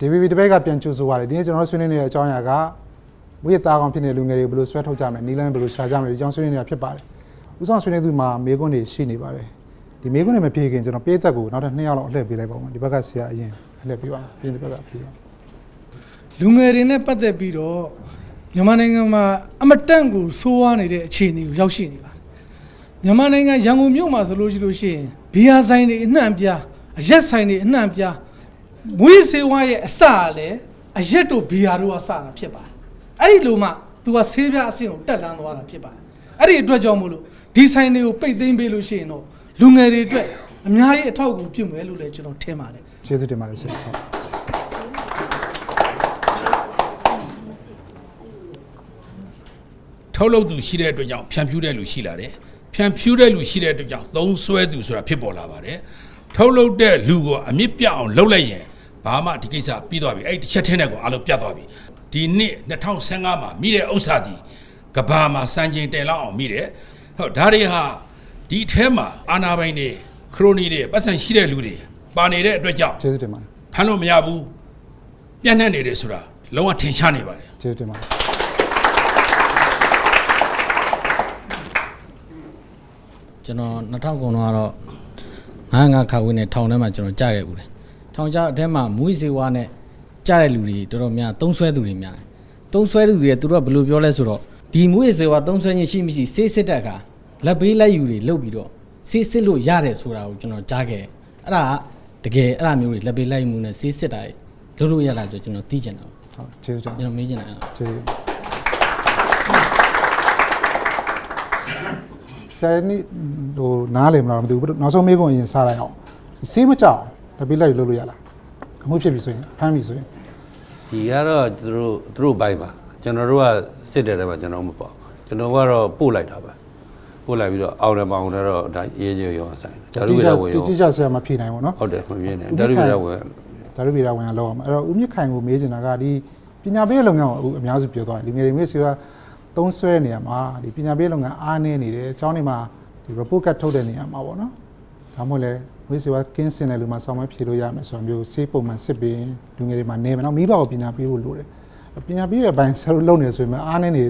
DVB တပည့်ကပြန်ကြိုဆိုပါတယ်ဒီနေ့ကျွန်တော်တို့ဆွေးနွေးနေတဲ့အကြောင်းအရာကဝိရသားကောင်ဖြစ်နေတဲ့လူငယ်တွေဘယ်လိုဆွဲထုတ်ကြမလဲနီလန်းဘယ်လိုရှာကြမလဲဒီအကြောင်းဆွေးနွေးနေတာဖြစ်ပါတယ်ဥဆောင်ဆွေးနွေးသူမှာမေးခွန်းတွေရှိနေပါတယ်ဒီမေးခွန်းတွေမဖြေခင်ကျွန်တော်ပေးသက်ကိုနောက်ထပ်2ရောက်လောက်အလှည့်ပေးလိုက်ပါဦးဒီဘက်ကဆရာအရင်အလှည့်ပေးပါပြင်ဒီဘက်ကဖြေပါလူငယ်တွေနဲ့ပတ်သက်ပြီးတော့မြန်မာနိုင်ငံမှာအမတန့်ကိုစိုးဝါးနေတဲ့အခြေအနေကိုရောက်ရှိနေပါတယ်မြန်မာနိုင်ငံရန်ကုန်မြို့မှာဆိုလို့ရှိလို့ရှိရင်ဘီယာဆိုင်တွေအနှံ့ပြားအရက်ဆိုင်တွေအနှံ့ပြား မွေးစေဝါရဲ့အစကလည်းအရက်တို့ဘီယာတို့ကစတာဖြစ်ပါတယ်အဲ့ဒီလိုမှ तू ကဆေးပြားအဆင့်ကိုတက်လန်းသွားတာဖြစ်ပါတယ်အဲ့ဒီအတွက်ကြောင့်မို့လို့ဒီဆိုင်တွေကိုပိတ်သိမ်းပေးလို့ရှိရင်တော့လူငယ်တွေအတွက်အများကြီးအထောက်အကူပြုမယ်လို့လည်းကျွန်တော်ထင်ပါတယ်ကျေးဇူးတင်ပါတယ်ဆရာဟုတ်ထုတ်လုပ်သူရှိတဲ့အတွက်ကြောင့်ဖြန့်ဖြူးတဲ့လူရှိလာတယ်ဖြန့်ဖြူးတဲ့လူရှိတဲ့အတွက်ကြောင့်သုံးဆွဲသူဆိုတာဖြစ်ပေါ်လာပါတယ်ထုတ်လုပ်တဲ့လူကိုအမြင့်ပြတ်အောင်လုပ်လိုက်ရင် ဘာမှဒီကိစ္စပြီးသွားပြီအဲ့ဒီတစ်ချက်ထင်းတဲ့ကိုအလုံးပြတ်သွားပြီဒီနှစ်2015မှာမိတဲ့ဥစ္စာဒီကဘာမှာစံချိန်တင်လောက်အောင်မိတယ်ဟုတ်ဒါတွေဟာဒီအထဲမှာအာနာပိုင်တွေခရိုနီတွေပတ်စံရှိတဲ့လူတွေပါနေတဲ့အတွက်ကြောင့်ကျေးဇူးတင်ပါတယ်ဖမ်းလို့မရဘူးပြန့်နှံ့နေတယ်ဆိုတာလုံးဝထင်ရှားနေပါတယ်ကျေးဇူးတင်ပါတယ်ကျွန်တော်2000ခုတော့ကတော့95ခါဝင်းနဲ့ထောင်ထဲမှာကျွန်တော်ကြာခဲ့ဘူးတယ် ထောင်ကြအထဲမှာမွေးစေဝါနဲ့ကြာတဲ့လူတွေတော်တော်များသုံးဆွဲသူတွေများတယ်သုံးဆွဲသူတွေသူတို့ကဘယ်လိုပြောလဲဆိုတော့ဒီမွေးစေဝါသုံးဆွဲခြင်းရှိမရှိစေးစစ်တဲ့အခါလက်ပေးလက်ယူတွေလုတ်ပြီးတော့စေးစစ်လို့ရတယ်ဆိုတာကိုကျွန်တော်ကြားခဲ့တယ်အဲ့ဒါကတကယ်အဲ့ဒါမျိုးတွေလက်ပေးလက်ယူမှုနဲ့စေးစစ်တာတွေလုပ်လို့ရလားဆိုကျွန်တော်သိချင်တာပေါ့ဟုတ်ကျေးဇူးတင်ပါကျွန်တော်မေးချင်တာအဲ့ဒါကျေးဇူးဆယ်နှစ်ဟိုနားလည်မလားမသိဘူးနောက်ဆုံးမေးခွန်းအရင်စားလိုက်အောင်စေးမကြောက် တပိလိုက်လို့လို့ရလားအမှုဖြစ်ပြီဆိုရင်ဖမ်းပြီဆိုရင် ဒီကတော့သူတို့သူတို့ဘိုက်ပါကျွန်တော်တို့ကစစ်တဲ့ထဲမှာကျွန်တော်မပေါ့ကျွန်တော်ကတော့ပို့လိုက်တာပဲပို့လိုက်ပြီးတော့အောင်တယ်ပေါအောင်တယ်တော့ဒါရေးရေးရောဆိုင်ဓာတု တိ ဝိ ကျ ဒဝင်ရော တိကျဆရာမဖြေနိုင်ဘူးเนาะ ဟုတ်တယ်မပြင်းနဲ့ဓာတုဝိဒဝင် ဒါတို့ပြည်တော်ဝင်လောက်အောင်အဲ့တော့ဦးမြင့်ခိုင်ကိုမေးချင်တာကဒီပညာပေးလုပ်ငန်းကိုအခုအများစုပြောသွားတယ်လူငယ်တွေမျိုးစီကသုံးဆွဲနေရမှာဒီပညာပေးလုပ်ငန်းအားနည်းနေတယ်အကြောင်းတွေမှာဒီ report card ထုတ်တဲ့နေရာမှာပေါ့နော်ဒါမှမဟုတ်လေ ဝိစီဝကင်းစင်တဲ့လူမှာဆောင်းမဖြေလို့ရမယ်ဆိုတော့မျိုးစေးပုံမှန်စစ်ပြီးလူငယ်တွေမှာနေမယ်နော်မိဘကိုပညာပေးဖို့လိုတယ်ပညာပေးရဲ့အပိုင်းဆရာတို့လုပ်နေဆိုရင်မအားနည်းနေ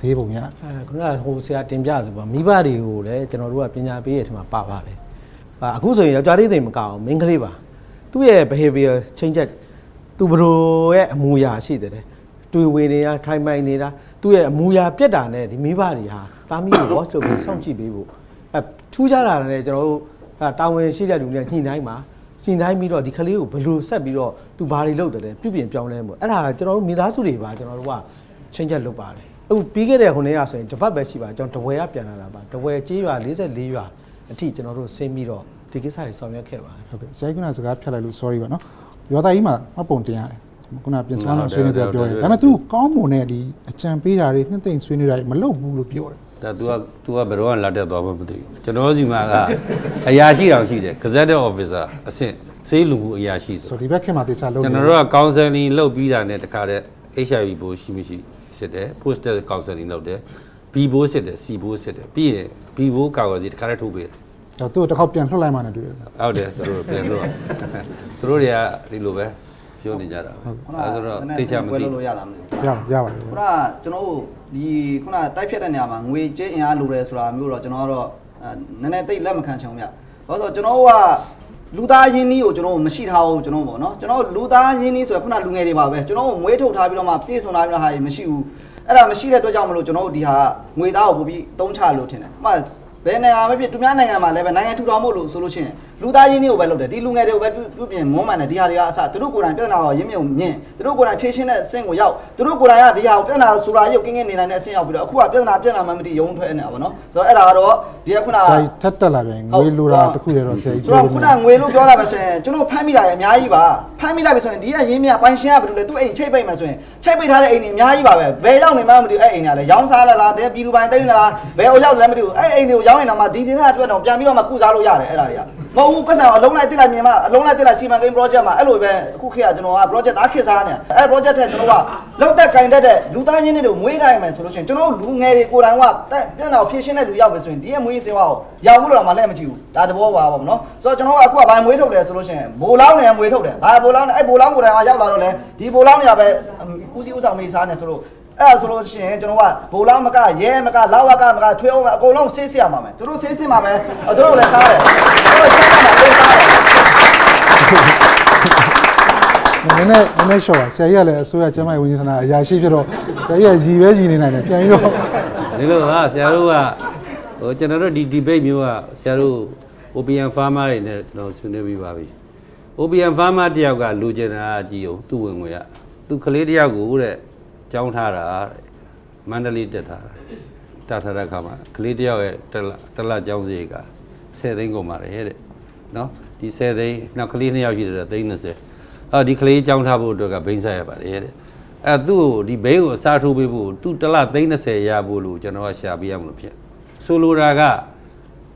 သေးပုံရအဲခုနကဟိုဆရာတင်ပြသူပါမိဘတွေကိုလည်းကျွန်တော်တို့ကပညာပေးရတဲ့မှာပါပါတယ်။အာအခုဆိုရင်ယောက်ျားလေးတွေမကအောင်မိန်းကလေးပါ။သူ့ရဲ့ behavior change သူဘရိုရဲ့အမူအရာရှိတယ်တဲ့။တွေ့ဝေနေတာထိုင်မိုင်နေတာသူ့ရဲ့အမူအရာပြက်တာနဲ့ဒီမိဘတွေဟာတာမီးကို watch လုပ်ပြီးစောင့်ကြည့်ပေးဖို့အဲထူးခြားတာလည်းကျွန်တော်တို့ အဲတာဝန်ရှိတဲ့လူတွေညှိနှိုင်းမှာညှိနှိုင်းပြီးတော့ဒီကလေးကိုဘယ်လိုဆက်ပြီးတော့သူဘာတွေလုပ်တယ်လဲပြုပြင်ပြောင်းလဲမှုအဲ့ဒါကကျွန်တော်တို့မိသားစုတွေပါကျွန်တော်တို့က change လုပ်ပါတယ်အခုပြီးခဲ့တဲ့ခုနှစ်ရဆိုရင်တစ်ပတ်ပဲရှိပါကျွန်တော်တဝဲရပြန်လာတာပါတဝဲကြေးရွာ44ရွာအထိကျွန်တော်တို့ဆင်းပြီးတော့ဒီကိစ္စတွေဆောင်ရွက်ခဲ့ပါတယ်ဟုတ်ကဲ့ဆရာကြီးကစကားဖြတ်လိုက်လို့ sorry ပါနော်ရွာသားကြီးမှာမှတ်ပုံတင်ရတယ်ခုနပြင်စမ်းတော့ဆွေးနွေးကြပြောတယ်ဒါပေမဲ့ तू ကောင်းမွန်တဲ့ဒီအကြံပေးတာတွေနှစ်သိမ့်ဆွေးနွေးတာတွေမလုပ်ဘူးလို့ပြောတယ် ဒါ तू က तू ကဘယ်တော့မှလာတက်သွားမှမသိဘူးကျွန်တော်စီမှာကအရာရှိတောင်ရှိတယ် Gazette officer အဆင့်စေးလူမှုအရာရှိဆိုဆိုတော့ဒီဘက်ခင်မှာတေချာလုပ်ကျွန်နေတော်တို့က counseling လုပ်ပြီးတာနဲ့တခါတည်း HIV ဘိုးရှိမရှိစစ်တယ် postal counseling လုပ်တယ် B ဘိုးစစ်တယ် C ဘိုးစစ်တယ်ပြီးရင် B ဘိုးကာကွယ်စီတခါတည်းထုတ်ပေးတယ် တော့သူ့တစ်ခေါက်ပြန်လှုပ်လိုက်မှလည်းတွေ့တယ်ဟုတ်တယ်သူတို့ပြန်လို့ သူတို့တွေကဒီလိုပဲ ပြောနေကြတာပဲအဲဆိုတော့သိချမပွဲသိလို့လို့ရလားမသိဘူးရပါရပါတယ်ခုနကကျွန်တော်တို့ဒီခုနတိုက်ဖြတ်တဲ့နေရာမှာငွေကြေးအင်အားလိုတယ်ဆိုတာမျိုးတော့ကျွန်တော်ကတော့အဲနည်းနည်းတိတ်လက်မခံချင်ဘူးဗျ။ဘာလို့ဆိုတော့ကျွန်တော်တို့ကလူသားရင်းနှီးကိုကျွန်တော်တို့မရှိထားဘူးကျွန်တော်တို့ပေါ့နော်ကျွန်တော်တို့လူသားရင်းနှီးဆိုရယ်ခုနလူငယ်တွေပါပဲကျွန်တော်တို့မွေးထုတ်ထားပြီးတော့မှပြေဆုံးထားပြီးတော့ဟာတွေမရှိဘူးအဲ့ဒါမရှိတဲ့အတွက်ကြောင့်မလို့ကျွန်တော်တို့ဒီဟာငွေသားကိုပို့ပြီးတုံးချလို့ထင်တယ်။မှဘယ်နိုင်ငံမှာဖြစ်သူများနိုင်ငံမှာလည်းပဲနိုင်ငံထူထောင်ဖို့လို့ဆိုလို့ရှိရင် လူသားရင်းနှီးကိုပဲလုပ်တယ်ဒီလူငယ်တွေကိုပဲပြုပြင်မွမ်းမံတယ်ဒီဟာတွေကအစသူတို့ကိုယ်တိုင်ပြဿနာကိုရင်းမြုံမြင့်သူတို့ကိုယ်တိုင်ဖြေရှင်းတဲ့အဆင့်ကိုရောက်သူတို့ကိုယ်တိုင်ကဒီဟာကိုပြဿနာဆိုတာရုပ်ကင်းကင်းနေနိုင်တဲ့အဆင့်ရောက်ပြီးတော့အခုကပြဿနာပြဿနာမှမသိရုံထွက်နေတာပေါ့နော်ဆိုတော့အဲ့ဒါကတော့ဒီကခုနဆရာကြီးထက်တက်လာပြန်ငွေလိုတာတစ်ခုရတော့ဆရာကြီးဆိုတော့ခုနငွေလို့ပြောတာပဲဆိုရင်ကျွန်တော်ဖမ်းမိတာလည်းအများကြီးပါဖမ်းမိလိုက်ပြီဆိုရင်ဒီကရင်းမြပိုင်ရှင်ကဘယ်လိုလဲသူ့အိမ်ချိတ်ပိတ်မှဆိုရင်ချိတ်ပိတ်ထားတဲ့အိမ်တွေအများကြီးပါပဲဘယ်ရောက်နေမှမသိဘူးအဲ့အိမ်တွေကလည်းရောင်းစားလာလားတဲ့ပြည်သူပိုင်တိတ်နေလားဘယ်ဟိုရောက်လဲမသိဘူးအဲ့အိမ်တွေကိုရောင်းနေတာမှဒီဒီနေ့အတွက်တော့ပြန်ပြီးတော့မှကုစားလို့ရတယ်အဲ့ဒါတွေက မဟုတ်ဘူးကစားအလုံးလိုက်တိလိုက်မြင်မှာအလုံးလိုက်တိလိုက်စီမံကိန်း project မှာအဲ့လိုပဲအခုခေတ်ကကျွန်တော်က project သားခေတ်စားနေအဲ့ project တဲ့ကျွန်တော်ကလောက်သက်ကင်တတ်တဲ့လူသားချင်းတွေကိုမွေးတိုင်းမယ်ဆိုလို့ရှိရင်ကျွန်တော်လူငယ်တွေကိုယ်တိုင်ကပြန်တော့ဖြည့်ရှင်းတဲ့လူရောက်ပြီဆိုရင်ဒီရဲ့မွေးစေဝါကိုရောက်လို့တော့မှလည်းမကြည့်ဘူးဒါတဘောပါပါမနော်ဆိုတော့ကျွန်တော်ကအခုကဘာမွေးထုတ်တယ်ဆိုလို့ရှိရင်ဘိုလောင်းနေမွေးထုတ်တယ်ဘာဘိုလောင်းနေအဲ့ဘိုလောင်းကိုယ်တိုင်ကရောက်လာတော့လေဒီဘိုလောင်းနေရပဲဦးစီးဦးဆောင်မေးစားနေဆိုလို့ အဲ့ဒါဆိုလို့ရှိရင်ကျွန်တော်ကဘိုလောင်းမကရဲမကလောက်ဝကမကထွေးအောင်အကုန်လုံးဆေးစစ်ရမှာမယ်သူတို့ဆေးစစ်မှာပဲသူတို့လည်းစားတယ်သူတို့စားမှာလည်းစားတယ်နည်းနည်းနည်းနည်းရှော့ပါဆရာကြီးကလည်းအစိုးရကျန်းမာရေးဝန်ကြီးဌာနအရာရှိဖြစ်တော့ဆရာကြီးကရည်ပဲရည်နေနိုင်တယ်ပြန်ပြီးတော့ဒီလိုဟာဆရာတို့ကဟိုကျွန်တော်တို့ဒီ debate မျိုးကဆရာတို့ OPM farmer တွေနဲ့ကျွန်တော်ဆွေးနွေးပြီးပါပြီ OPM farmer တယောက်ကလူကျင်တာအကြည့်အောင်သူ့ဝင်ငွေရသူကလေးတယောက်ကိုတဲ့ ကြောင်းထားတာတဲ့မန္တလေးတက်ထားတာတက်ထားတဲ့အခါမှာကလေးတယောက်ရဲ့တက်လာတက်လာကြောင်းစီက10သိန်းကုန်ပါတယ်တဲ့နော်ဒီ10သိန်းနောက်ကလေးနှစ်ယောက်ရှိတယ်သိန်း20အော်ဒီကလေးကြောင်းထားဖို့အတွက်ကဘိန်းဆိုင်ရပါတယ်တဲ့အဲသူ့ကိုဒီဘဲကိုအစားထိုးပေးဖို့သူတစ်လ30ရဖို့လို့ကျွန်တော်ကရှာပေးရမလို့ဖြစ်ဆိုလိုတာက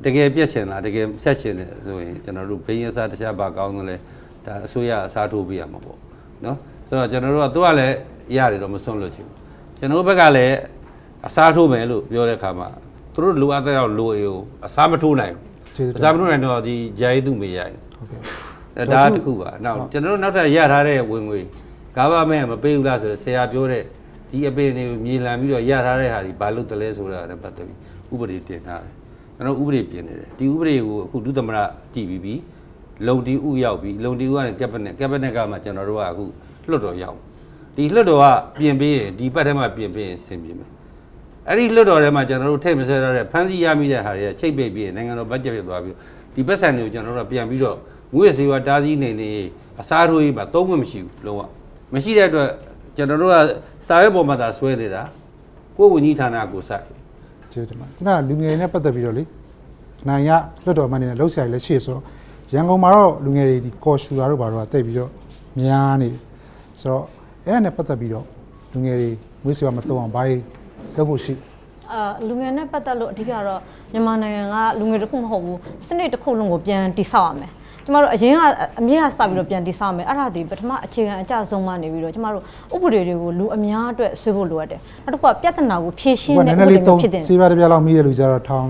တကယ်ပြက်ချင်လားတကယ်ဆက်ချင်တယ်ဆိုရင်ကျွန်တော်တို့ဘိန်းအစားတစ်ခြားပါကောင်းတယ်လဲဒါအစိုးရအစားထိုးပေးရမှာပေါ့နော်ဆိုတော့ကျွန်တော်တို့ကသူကလည်း ရတယ်တော့မစွန့်လွတ်ချင်ဘူးကျွန်တော်တို့ဘက်ကလည်းအစားထိုးမယ်လို့ပြောတဲ့အခါမှာသူတို့လိုအပ်တဲ့တော့လိုအေကိုအစားမထိုးနိုင်ဘူးကျေးဇူးတင်အစားမထိုးနိုင်တော့ဒီဂျာရီသူမေးရိုင်ဟုတ်ကဲ့အဲဒါတစ်ခုပါနောက်ကျွန်တော်တို့နောက်ထပ်ရထားတဲ့ဝင်ငွေဂါဗမဲမပေးဘူးလားဆိုတော့ဆရာပြောတဲ့ဒီအပင်တွေကိုမြေလံပြီးတော့ရထားတဲ့ဟာဒီဘာလို့တလဲဆိုတာလည်းပတ်သက်ပြီးဥပဒေတင်ထားတယ်ကျွန်တော်ဥပဒေပြင်နေတယ်ဒီဥပဒေကိုအခုဒုသမရကြည်ပြီးပြီလုံတီဥရောက်ပြီလုံတီဥကနေကက်ဘိနက်ကက်ဘိနက်ကမှကျွန်တော်တို့ကအခုလွှတ်တော်ရောက် ဒီလွှတ်တော်ကပြင်ပေးရင်ဒီပတ်ထဲမှာပြင်ပေးရင်ဆင်ပြေမယ်အဲ့ဒီလွတ်တော်ထဲမှာကျွန်တော်တို့ထိတ်မဆဲရတဲ့ဖန်စီရမိတဲ့ဟာတွေကချိတ်ပိတ်ပြီးနိုင်ငံတော်ဘတ်ဂျက်ပြသွားပြီးတော့ဒီပတ်စံတွေကိုကျွန်တော်တို့ကပြန်ပြီးတော့ငွေစေဝါတားစည်းနေနေအစားထိုးရေးပါသုံးခွင့်မရှိဘူးလုံးဝမရှိတဲ့အတွက်ကျွန်တော်တို့ကစာရွက်ပေါ်မှာသာဆွဲနေတာကိုယ်ဝန်ကြီးဌာနကိုစိုက်ကျေးဇူးတင်ပါတယ်ခုနကလူငယ်တွေနဲ့ပတ်သက်ပြီးတော့လေနိုင်ရလွတ်တော်မှန်နေနဲ့လှုပ်ရှားရည်လည်းရှိရဆိုတော့ရန်ကုန်မှာတော့လူငယ်တွေဒီကော်ရှူတာတို့ဘာတို့ကတိတ်ပြီးတော့များနေတယ်ဆိုတော့ အဲ့ဒါနဲ့ပတ်သက်ပြီးတော့လူငယ်တွေမွေးစီဝါမတုံအောင်ဘာတွေလုပ်ဖို့ရှိအာလူငယ်နဲ့ပတ်သက်လို့အဓိကတော့မြန်မာနိုင်ငံကလူငယ်တစ်ခုမဟုတ်ဘူးစနစ်တစ်ခုလုံးကိုပြန်တိဆောက်ရမယ်ကျမတို့အရင်ကအမြင့်ကစပြီးတော့ပြန်တိဆောက်မယ်အဲ့ဒါဒီပထမအခြေခံအကျဆုံးမှနေပြီးတော့ကျမတို့ဥပဒေတွေကိုလူအများအတွက်ဆွေးဖို့လိုအပ်တယ်နောက်တစ်ခုကပြဿနာကိုဖြေရှင်းဟိုကတဲ့နည်းနည်းလေးဥပဒေသုံးမျိုးဖြစ်တယ်စေးပါတစ်ပြားလောက်မိတဲ့လူကြတော့ထောင်း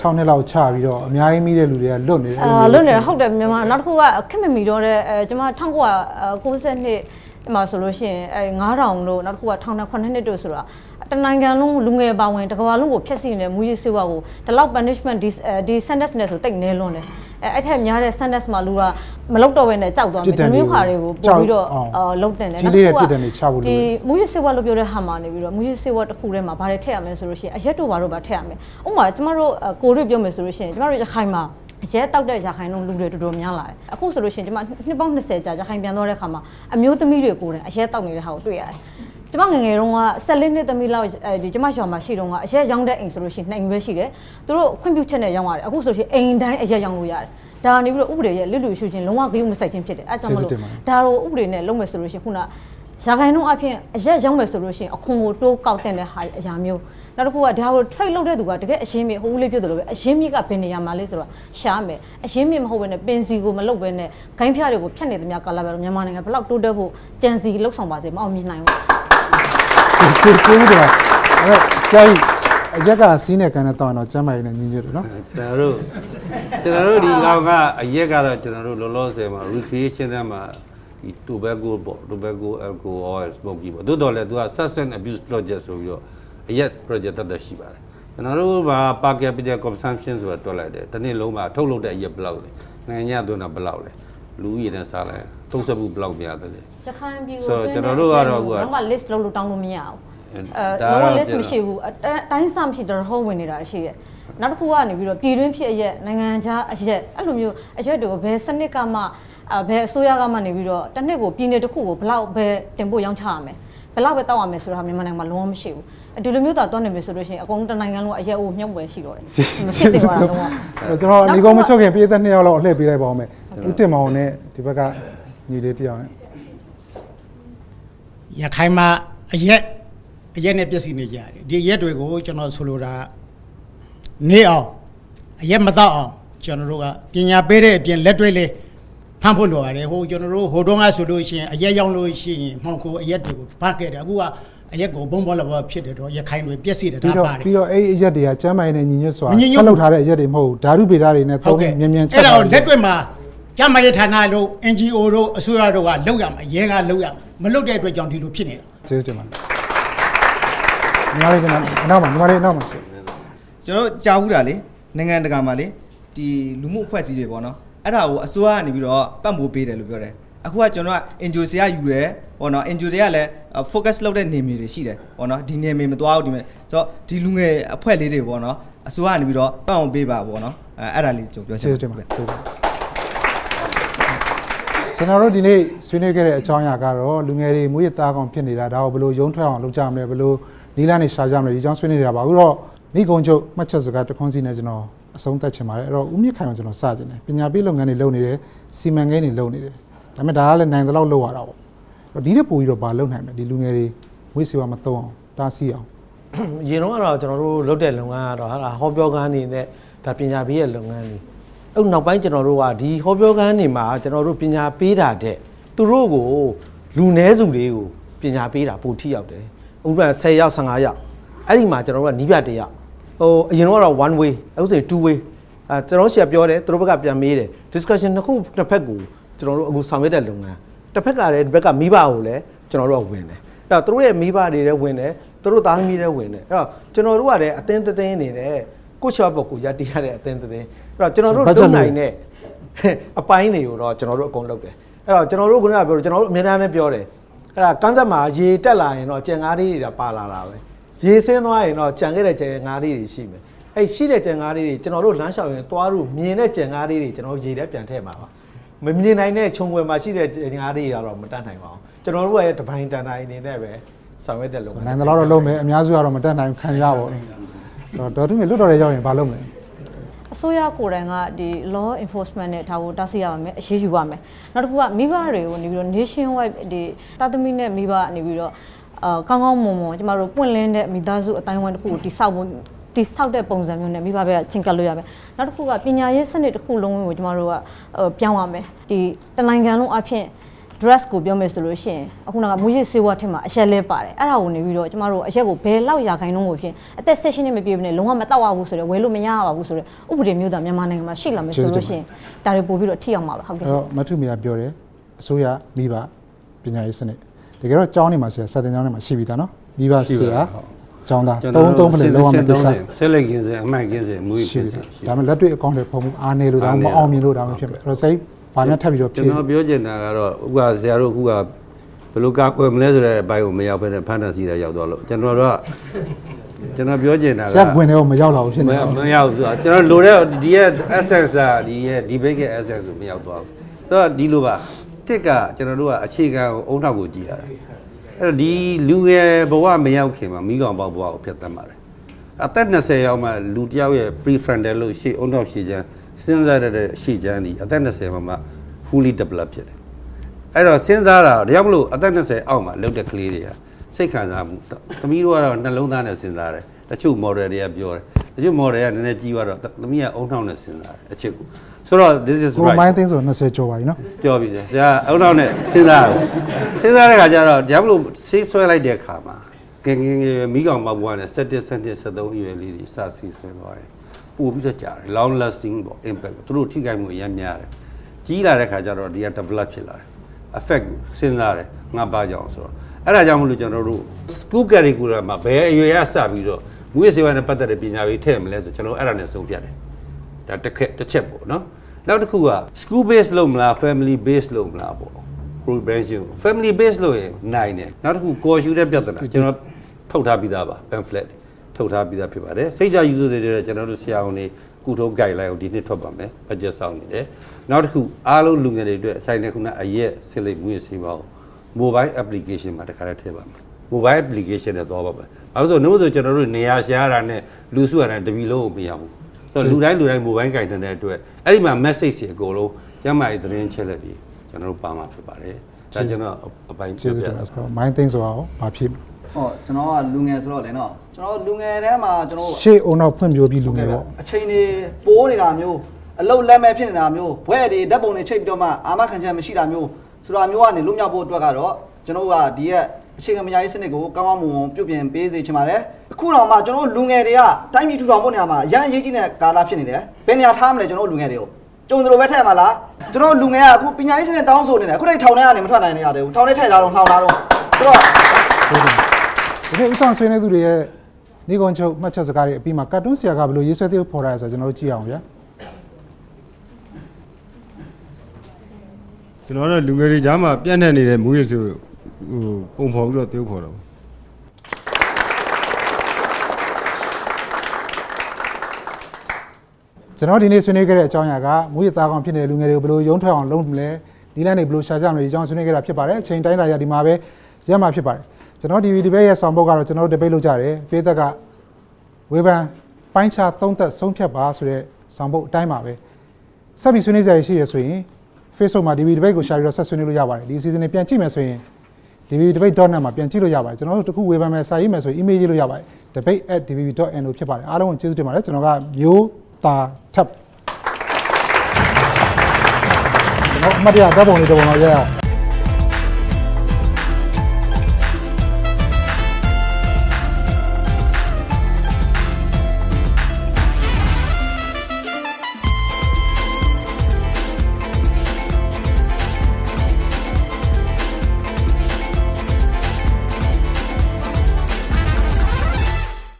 6နှစ်လောက်ချပြီးတော့အများကြီးမိတဲ့လူတွေကလွတ်နေတယ်အာလွတ်နေတယ်ဟုတ်တယ်မြန်မာနောက်တစ်ခုကခက်မမီတော့တဲ့အဲကျမ1992 နှစ်မှာဆိုလို့ရှိရင်အဲ9000လို့နောက်တစ်ခုကထောင်နဲ့9နှစ်တို့ဆိုတာတနိုင်ငံလုံးလူငယ်ပါဝင်တစ်ကမ္ဘာလုံးကိုဖျက်ဆီးနေတဲ့မူကြီးစေဝါကိုဒီလောက် punishment ဒီဒီ sentence နဲ့ဆိုတိတ်နေလွန်းတယ်အဲအဲ့ထက်များတဲ့ sentence မှာလူကမလောက်တော့ဘဲနဲ့ကြောက်သွားမယ်ဒီမျိုးခါတွေကိုပို့ပြီးတော့အာလုံးတင်တယ်ကြီးလေးတဲ့ပြစ်ဒဏ်တွေချဖို့လိုဒီတယ်မူရစ်စေဝါလို့ပြောတဲ့ဟာမှာနေပြီးတော့မူရစ်စေဝါတစ်ခုထဲမှာဗားတွေထည့်ရမယ်ဆိုလို့ရှိရင်အရက်တို့ဘာတို့ဗာထည့်ရမယ်။ဥပမာကျမတို့အကိုတို့ပြောမယ်ဆိုလို့ရှိရင်ကျမတို့ရခိုင်မှာ အရက်တောက်တဲ့ရခိုင်လုံးလူတွေတော်တော်များလာတယ်။အခုဆိုလို့ရှိရင်ကျမနှစ်ပေါင်း20ကြာရခိုင်ပြန်သွားတဲ့ခါမှာအမျိုးသမီးတွေကိုယ်တိုင်အရက်တောက်နေတဲ့ဟာကိုတွေ့ရတယ်။ကျမငယ်ငယ်တုန်းက14နှစ်သမီးလောက်အဲဒီကျမရွာမှာရှိတုန်းကအရက်ရောင်းတဲ့အိမ်ဆိုလို့ရှိရင်နှစ်အိမ်ပဲရှိတယ်။သူတို့ခွင့်ပြုချက်နဲ့ရောင်းရတယ်။အခုဆိုလို့ရှိရင်အိမ်တိုင်းအရက်ရောင်းလို့ရတယ်။ဒါကနေပြီးတော့ဥပဒေရဲ့လွတ်လွတ်ရှုချင်းလုံးဝဂရုမစိုက်ခြင်းဖြစ်တယ်။အဲဒါကြောင့်မလို့ဒါတော့ဥပဒေနဲ့လုံးမယ်ဆိုလို့ရှိရင်ခုနရာခိုင်နှုန်းအပြင်အရက်ရောင်းမယ်ဆိုလို့ရှိရင်အခွန်ကိုတိုးကောက်တဲ့ဟာအရာမျိုး နောက်တစ်ခုကဒါကို trade လုပ်တဲ့သူကတကယ်အရင်မြဟိုးလေးပြောသလိုပဲအရင်မြကဘယ်နေရာမှာလဲဆိုတော့ရှားမယ်အရင်မြမဟုတ်ဘဲနဲ့ပင်စီကိုမလုပ်ဘဲနဲ့ဂိုင်းဖျားတွေကိုဖြတ်နေသမျှကာလာပဲမြန်မာနိုင်ငံဘယ်လောက်တိုးတက်ဖို့ကြံစီလှုပ်ဆောင်ပါစေမအောင်မြင်နိုင်ဘူးကျေးကျေးဇူးတင်ပါတယ်အဲ့ဆရာကြီးအရက်ကစီးနေကန်တဲ့တောင်းတော့ကျမ်းမာရေးနဲ့ညီညွတ်တယ်နော်ကျွန်တော်တို့ကျွန်တော်တို့ဒီကောင်ကအရက်ကတော့ကျွန်တော်တို့လောလောဆယ်မှာ recreation ထဲမှာဒီ tobacco ပေါ့ tobacco alcohol oil smoking ပေါ့တိုးတော်လဲသူက substance abuse project ဆိုပြီးတော့ အရက် project တက်တက်ရှိပါတယ်ကျွန်တော်တို့မှာ per capita consumption ဆိုတာတွက်လိုက်တယ်တစ်နေ့လုံးမှာထုတ်လုပ်တဲ့အရက်ဘယ်လောက်လဲနိုင်ငံညသွင်းတာဘယ်လောက်လဲလူဦးရေနဲ့စားလိုက်ထုတ်ဆက်မှုဘယ်လောက်များတယ်လဲရခိုင်ပြည်ဆိုကိုတော့ကျွန်တော်တို့ကတော့အခုကတော့ list လုပ်လို့တောင်းလို့မရဘူးအဲအဲဒါတော့တော့ list မရှိဘူးအတန်းတိုင်းစမရှိတော့ဟောဝင်နေတာရှိတယ်နောက်တစ်ခုကနေပြီးတော့ပြည်တွင်းဖြစ်အရက်နိုင်ငံခြားအရက်အဲ့လိုမျိုးအရက်တွေကိုဘယ်စနစ်ကမှအဘယ်အစိုးရကမှနေပြီးတော့တစ်နှစ်ကိုပြည်နယ်တစ်ခုကိုဘယ်လောက်ပဲတင်ပို့ရောင်းချရမယ် ဘယ်လောက်ပဲတောက်ရမယ်ဆိုတာမြန်မာနိုင်ငံမှာလုံးဝမရှိဘူးအတူလိုမျိုးသာတွန်းနေပြီဆိုလို့ရှိရင်အကုန်လုံးတစ်နိုင်ငံလုံးကအရက်အိုးမြုပ်ဝယ်ရှိတော့တယ်မဖြစ်သေးပါဘူးလုံးဝအဲ့တော့ကျွန်တော်ဒီကောင်မချုပ်ခင်ပြည်သက်နှစ်ယောက်လောက်အလှည့်ပေးလိုက်ပါအောင်မယ်ဦးတင်မောင်နဲ့ဒီဘက်ကညီလေးတစ်ယောက်နဲ့ရခိုင်မှာအရက်အရက်နဲ့ပြည့်စည်နေကြတယ်ဒီအရက်တွေကိုကျွန်တော်ဆိုလိုတာနေအောင်အရက်မတော့အောင်ကျွန်တော်တို့ကပညာပေးတဲ့အပြင်လက်တွေ့လေး ဖမ်းဖို့လိုရတယ်ဟိုကျွန်တော်တို့ဟိုတုန်းကဆိုလို့ရှိရင်အရက်ရောက်လို့ရှိရင်မှောင်ခိုအရက်တွေကိုဖမ်းခဲ့တယ်အခုကအရက်ကိုဘုံဘောလဘောဖြစ်တယ်တော့ရခိုင်တွေပြည့်စည်တယ်ပြီးဒါတော့ပါတယ်ပြီးတော့အဲ့ဒီအရက်တွေကကျမ်းမာရေးနဲ့ညီညွတ်စွာမညီညွတ်ဆက်လုပ်ထားတဲ့အရက်တွေမဟုတ်ဘူးဓာတုဗေဒတွေနဲ့ဟုတ်သုံးကဲ့မြန်မြန်ချက်အဲ့ဒါကိုထားလက်တွေ့မှာကျမရေးဌာနတို့ NGO တို့အစိုးရတို့ကလောက်ရမှာရဲကလောက်ရမှာမလောက်တဲ့အတွက်ကြောင့်ဒီလိုဖြစ်နေတာကျေးဇူးတင်ပါတယ်ညီမလေးကျွန်တော်အနောက်မှာညီမလေးအနောက်မှာရှိကျွန်တော်တို့ကြားဘူးတာလေနိုင်ငံတကာမှာလေဒီလူမှုအဖွဲ့အစည်းတွေပေါ့နော် အဲ့ဒါကိုအစိုးရကနေပြီးတော့ပတ်မိုးပေးတယ်လို့ပြောတယ်အခုကကျွန်တော်က NGO ဆရာယူတယ်ပေါ့နော် NGO တွေကလည်း focus လုပ်တဲ့နေမြေတွေရှိတယ်ပေါ့နော်ဒီနေမြေမသွားဘူးဒီမဲ့ဆိုတော့ဒီလူငယ်အဖွဲ့လေးတွေပေါ့နော်အစိုးရကနေပြီးတော့ပတ်မိုးပေးပါပေါ့နော်အဲအဲ့ဒါလေးကျွန်တော်ပြောချင်ကျေးဇူးတင်ပါတယ်ကျေးဇူးတင်ပါတယ်ကျွန်တော်တို့ဒီနေ့ဆွေးနွေးခဲ့တဲ့အကြောင်းအရာကတော့လူငယ်တွေမွေးရသားကောင်ဖြစ်နေတာဒါကိုဘယ်လိုရုံးထွက်အောင်လုပ်ကြမလဲဘယ်လိုနီလာနေရှာကြမလဲဒီအကြောင်းဆွေးနွေးနေတာပါအခုတော့နေကုံချုပ်မှတ်ချက်စကားတစ်ခွန်းစီနဲ့ကျွန်တော် အဆုံးသတ်ချင်ပါတယ်အဲ့တော့ဦးမြင့်ခိုင်ကိုကျွန်တော်စချင်တယ်ပညာပေးလုပ်ငန်းတွေလုပ်နေတယ်စီမံကိန်းတွေလုပ်နေတယ်ဒါပေမဲ့ဒါကလည်းနိုင်တဲ့လောက်လုပ်ရတာပေါ့အဲ့တော့ဒီတဲ့ပို့ပြီးတော့ဘာလုပ်နိုင်မလဲဒီလူငယ်တွေမွေးစေဝါမသုံးအောင်တားဆီးအောင်အရင်တော့ကတော့ကျွန်တော်တို့လုပ်တဲ့လုပ်ငန်းကတော့ဟာဒါဟောပြောကန်းနေနဲ့ဒါပညာပေးရဲ့လုပ်ငန်းတွေအဲ့နောက်ပိုင်းကျွန်တော်တို့ကဒီဟောပြောကန်းနေမှာကျွန်တော်တို့ပညာပေးတာတဲ့သူတို့ကိုလူနည်းစုလေးကိုပညာပေးတာပိုထိရောက်တယ်ဥပမာ10ရောက်15ရောက်အဲ့ဒီမှာကျွန်တော်တို့ကနီးပြတစ်ယောက် ဟိုအရင်တော့ one way အခုဆိုရင် two way အဲကျွန်တော်တို့ဆရာပြောတယ်သူတို့ဘက်ကပြန်မေးတယ် discussion နှစ်ခုတစ်ဖက်ကိုကျွန်တော်တို့အခုဆောင်ရွက်တဲ့လုပ်ငန်းတစ်ဖက်ကလည်းဒီဘက်ကမိဘကိုလည်းကျွန်တော်တို့ကဝင်တယ်အဲ့တော့သူတို့ရဲ့မိဘတွေလည်းဝင်တယ်သူတို့သားသမီးလည်းဝင်တယ်အဲ့တော့ကျွန်တော်တို့ကလည်းအတင်းတင်းတင်းနေတယ်ကိုချော့ဘက်ကိုရတည်ရတဲ့အတင်းတင်းအဲ့တော့ကျွန်တော်တို့လုပ်နိုင်တဲ့အပိုင်းတွေကိုတော့ကျွန်တော်တို့အကုန်လုပ်တယ်အဲ့တော့ကျွန်တော်တို့ကပြောကျွန်တော်တို့အများအားနဲ့ပြောတယ်အဲ့ဒါကန်းဆက်မှာရေတက်လာရင်တော့ကြံကားလေးတွေပါလာတာပဲ ရေဆင်းသွားရင်တော့ကြံခဲ့တဲ့ကြံကားလေးတွေရှိမယ်အဲ့ရှိတဲ့ကြံကားလေးတွေကျွန်တော်တို့လမ်းလျှောက်ရင်သွားလို့မြင်တဲ့ကြံကားလေးတွေကျွန်တော်ရေထဲပြန်ထည့်မှာပါမမြင်နိုင်တဲ့ခြုံွယ်မှာရှိတဲ့ကြံကားလေးတွေကတော့မတတ်နိုင်ပါဘူးကျွန်တော်တို့ရဲ့တပိုင်းတန်တိုင်းအနေနဲ့ပဲဆောင်ရွက်တဲ့လုပ်ငန်းနိုင်တယ်လို့တော့လုပ်မယ်အများစုကတော့မတက်နိုင်ဘူးခံရပါတော့တော်တော်လွတ်တော်ရရောက်ရင်ဘာလုပ်မလဲအစိုးရကိုယ်တိုင်ကဒီ law enforcement နဲ့ဒါကိုတားဆီးရပါမယ်အရေးယူပါမယ်နောက်တစ်ခုကမိဘတွေကိုနေပြီးတော့ nation wide ဒီတာသမီနဲ့မိဘနေပြီးတော့ အာကောင်းကောင်းမွန်မွန်ကျမတို့ပွင့်လင်းတဲ့မိသားစုအတိုင်းအဝိုင်းတစ်ခုကိုတိဆောက်ဖို့တိဆောက်တဲ့ပုံစံမျိုးနဲ့မိဘဘက်ကချင်းကပ်လို့ရမယ်နောက်တစ်ခုကပညာရေးစနစ်တစ်ခုလုံးကိုကျမတို့ကပြောင်းရမယ်ဒီတနိုင်ငံလုံးအဖြစ် dress ကိုပြောမယ်ဆိုလို့ရှိရင်အခုနကမူရစ်စေဝါထက်မှာအရက်လဲပါတယ်အဲ့ဒါကိုနေပြီးတော့ကျမတို့အရက်ကိုဘယ်လောက်ရာခိုင်နှုန်းကိုဖြင့်အသက် session နဲ့မပြည့်ဘူးနဲ့လုံးဝမတောက်ရဘူးဆိုတော့ဝယ်လို့မရပါဘူးဆိုတော့ဥပဒေမျိုးသားမြန်မာနိုင်ငံမှာရှိလာမယ်ဆိုလို့ရှိရင်ဒါတွေပို့ပြီးတော့ထိအောင်ပါပါဟုတ်ကဲ့အဲ့တော့မထုမီယာပြောတယ်အစိုးရမိဘပညာရေးစနစ် တကယ်တော့ကျောင်းနေမှာဆရာစတဲ့ကျောင်းနေမှာရှိပြီသားနော်မိဘဆရာကျောင်းသားသုံးသုံးဖလက်လောက်ရမယ်တစ္ဆာဆက်လက်ကင်းစင်အမှန်ကင်းစင်မူရရှိကင်းပြီစင်ဒါပေမဲ့လက်တွေ့အကောင့်တွေဖုံးမှုအားနေလို့ဒါမှမအောင်မြင်လို့ဒါမှဖြစ်မယ်အဲ့တော့စိတ်ဘာများထပ်ပြီးတော့ကျွဖြန်ည့်တော်ပြောချင်တာကတော့ဥကဆရာတို့ခုကဘယ်လိုကာကွယ်မလဲဆိုတဲ့အပိုင်းကိုမရောက်ဘဲနဲ့ဖန်တစီတာရောက်တော့လို့ကျွန်တော်တို့ကကျွန်တော်ပြောချင်တာကဆရာဝင်တော့မရောက်တော့ဘူးဖြစ်မနေမရောက်ဘူးဆိုတာကျွန်တော်လိုတဲ့ဒီရဲ့ essence ကဒီရဲ့ debate ရဲ့ essence ကိုမရောက်သွားဘူးဆိုတော့ဒီလိုပါ တစ်ကကျွန်တော်တို့ကအခြေခံကိုအုံနောက်ကိုကြည့်ရတယ်အဲ့တော့ဒီလူငယ်ဘဝမရောက်ခင်မှာမိကောင်ပေါက်ဘဝကိုဖျက်သတ်ပါတယ်အသက်20ရောက်မှလူတစ်ယောက်ရဲ့ prefrontal လို့ရှေ့အုံနောက်ရှေ့ချမ်းစဉ်းစားတဲ့ရှေ့ချမ်းဒီအသက်20မှာမှ fully develop ဖြစ်တယ်အဲ့တော့စဉ်းစားတာဒါကြောင့်မလို့အသက်20အောက်မှာလုပ်တဲ့ကလေးတွေကစိတ်ခံစားမှုသမီးတို့ကတော့နှလုံးသားနဲ့စဉ်းစားတယ်တချို့ model တွေကပြောတယ်တချို့ model ကနည်းနည်းကြီးသွားတော့သမီးကအုံနောက်နဲ့စဉ်းစားတယ်အချစ်ကို ဆိုတော့ this is ကို right မိုင်းသိန်းဆို20ကျော်ပါပြီနော်ပြောပြီဆရာအုံနောက်နဲ့စဉ်းစားတယ်စဉ်းစားတဲ့ခါကျတော့ဒါမလို့ဆေးဆွဲလိုက်တဲ့ခါမှာငယ်ငယ်ငယ်မိကောင်ပေါက်ဘွားနဲ့17 17 73အရွယ်လေးတွေစဆီးဆွဲသွားတယ်ပို့ပြီးတော့ကြာတယ် long lasting ပေါ့ impact ကိုသူတို့ထိခိုက်မှုအများများတယ်ကြီးလာတဲ့ခါကျတော့ဒီက develop ဖြစ်လာတယ် effect ကိုစဉ်းစားတယ်ငါပါကြအောင်ဆိုတော့အဲ့ဒါကြောင့်မလို့ကျွန်တော်တို့ school curriculum မှာဘယ်အရွယ်ရစပြီးတော့မွေးစေဝါနဲ့ပတ်သက်တဲ့ပညာရေးထည့်မလဲဆိုကျွန်တော်အဲ့ဒါနဲ့ဆုံးဖြတ်တယ်ဒါတစ်ခက်တစ်ချက်ပေါ့နော် နောက်တစ်ခုက school base လို့မလား family base လို့မလားပေါ့ prevention family base လို့ရင်နိုင်တယ်နောက်တစ်ခုကော်ရှူတဲ့ပြဿနာကျွန်တော်ထုတ်ထားပြီးသားပါ pamphlet ထုတ်ထားပြီးသားဖြစ်ပါတယ်စိတ်ကြယူဆိုတဲ့ကျွန်တော်တို့ဆရာဝန်တွေကုထုံး guideline ကိုဒီနှစ်ထွက်ပါမယ် budget ဆောင်နေတယ်နောက်တစ်ခုအားလုံးလူငယ်တွေအတွက်ဆိုင်တဲ့ခုနအရက်ဆစ်လိပ်ငွေစီပါအောင် mobile application မှာတခါတည်းထည့်ပါမယ် mobile application နဲ့သွားပါမယ်။ဘာလို့လဲဆိုတော့ကျွန်တော်တို့နေရာရှားတာနဲ့လူစုရတာတပီလုံးကိုမရဘူး။ ဆိုတော့လူတိုင်းလူတိုင်း mobile ကင်တဲ့အတွက်အဲ့ဒီမှာ message တွေအကုန်လုံးကျမရဲ့သတင်းချက်လက်တွေကျွန်တော်တို့ပါမှာဖြစ်ပါတယ်။ဒါကျွန်တော်အပိုင်းကျေးပြောဇူးပြတင်တာပါတယ်ဆိုတော့မိုင်းသိန်းဆိုတာရောဘာဖြစ်ဟောကျွန်တော်ကလူငယ်ဆိုတော့လေနော်ကျွန်တော်လူငယ်ထဲမှာကျွန်တော်ရှေ့အုံနောက်ဖွင့်ပြပြီးလူငယ်ပေါ့အချိန်တွေပိုးနေတာမျိုးအလုတ်လက်မဲ့ဖြစ်နေတာမျိုးဘွဲ့တွေဓာတ်ပုံတွေချိတ်ပြီးတော့မှအာမခံချက်မရှိတာမျိုးဆိုတာမျိုးကနေလွတ်မြောက်ဖို့အတွက်ကတော့ကျွန်တော်တို့ကဒီရဲ့ အခြေခံပညာရေးစနစ်ကိုကောင်းကောင်းမွန်မွန်ပြုပြင်ပေးစေချင်ပါတယ်အခုတော့မှကျွန်တော်တို့လူငယ်တွေကတိုင်းပြည်ထူထောင်ဖို့နေရာမှာအရန်အရေးကြီးတဲ့ကာလဖြစ်နေတယ်ဘယ်နေရာထားမလဲကျွန်တော်တို့လူငယ်တွေကိုကျုံသလိုပဲထည့်မှာလားကျွန်တော်တို့လူငယ်ကအခုပညာရေးစနစ်တောင်းဆိုနေတယ်အခုထိထောင်ထဲကနေမထွက်နိုင်နေရတယ်ဘူးထောင်ထဲထည့်ထားတော့နှောင်လာတော့ဆိုတော့ဒီနေ့ဥဆောင်ဆွေးနွေးသူတွေရဲ့နေကုန်းချုပ်မှတ်ချက်စကားတွေအပြီးမှာကတ်တွန်းဆရာကဘယ်လိုရေးဆွဲသေးဖို့ဖော်ရလဲဆိုတော့ကျွန်တော်တို့ကြည့်အောင်ဗျာကျွန်တော်တို့လူငယ်တွေကြားမှာပြန့်နှံ့နေတဲ့မူရည်ဆို ဟိုပုံဖော်ပြီးတော့ tiêu ခေါ်တော့ကျွန်တော်ဒီနေ့ဆွေးနွေးခဲ့တဲ့အကြောင်းအရာကမူရသားကောင်ဖြစ်နေတဲ့လူငယ်တွေကိုဘယ်လိုရုံးထွက်အောင်လုပ်မလဲဒီလမ်းတွေဘယ်လိုရှာကြမလဲဒီအကြောင်းဆွေးနွေးခဲ့တာဖြစ်ပါတယ်အချိန်တိုင်းလာရဒီမှာပဲရက်မှာဖြစ်ပါတယ်ကျွန်တော်ဒီဗီဒီဘဲရဲ့ဆောင်ပုတ်ကတော့ကျွန်တော်တို့တပိတ်လုပ်ကြတယ်ပေးသက်ကဝေဖန်ပိုင်းခြားသုံးသက်ဆုံးဖြတ်ပါဆိုတဲ့ဆောင်ပုတ်အတိုင်းပါပဲဆက်ပြီးဆွေးနွေးကြရရှိရဆိုရင် Facebook မှာ DV debate ကို share ပြီးတော့ဆက်ဆွေးနွေးလို့ရပါတယ်ဒီ season နဲ့ပြန်ကြည့်မယ်ဆိုရင် dvdebate.net မှာပြန်ကြည့်လို့ရပါတယ်ကျွန်တော်တို့တခုဝေဖန်မယ်စာရေးမယ်ဆိုရင် email ရေးလို့ရပါတယ် debate@dvb.no ဖြစ်ပါတယ်အားလုံးကိုကျေးဇူးတင်ပါတယ်ကျွန်တော်ကမျိုးတာထပ်ကျွန်တော်အမှတ်တရဓာတ်ပုံလေးတစ်ပုံတော့ရရအောင်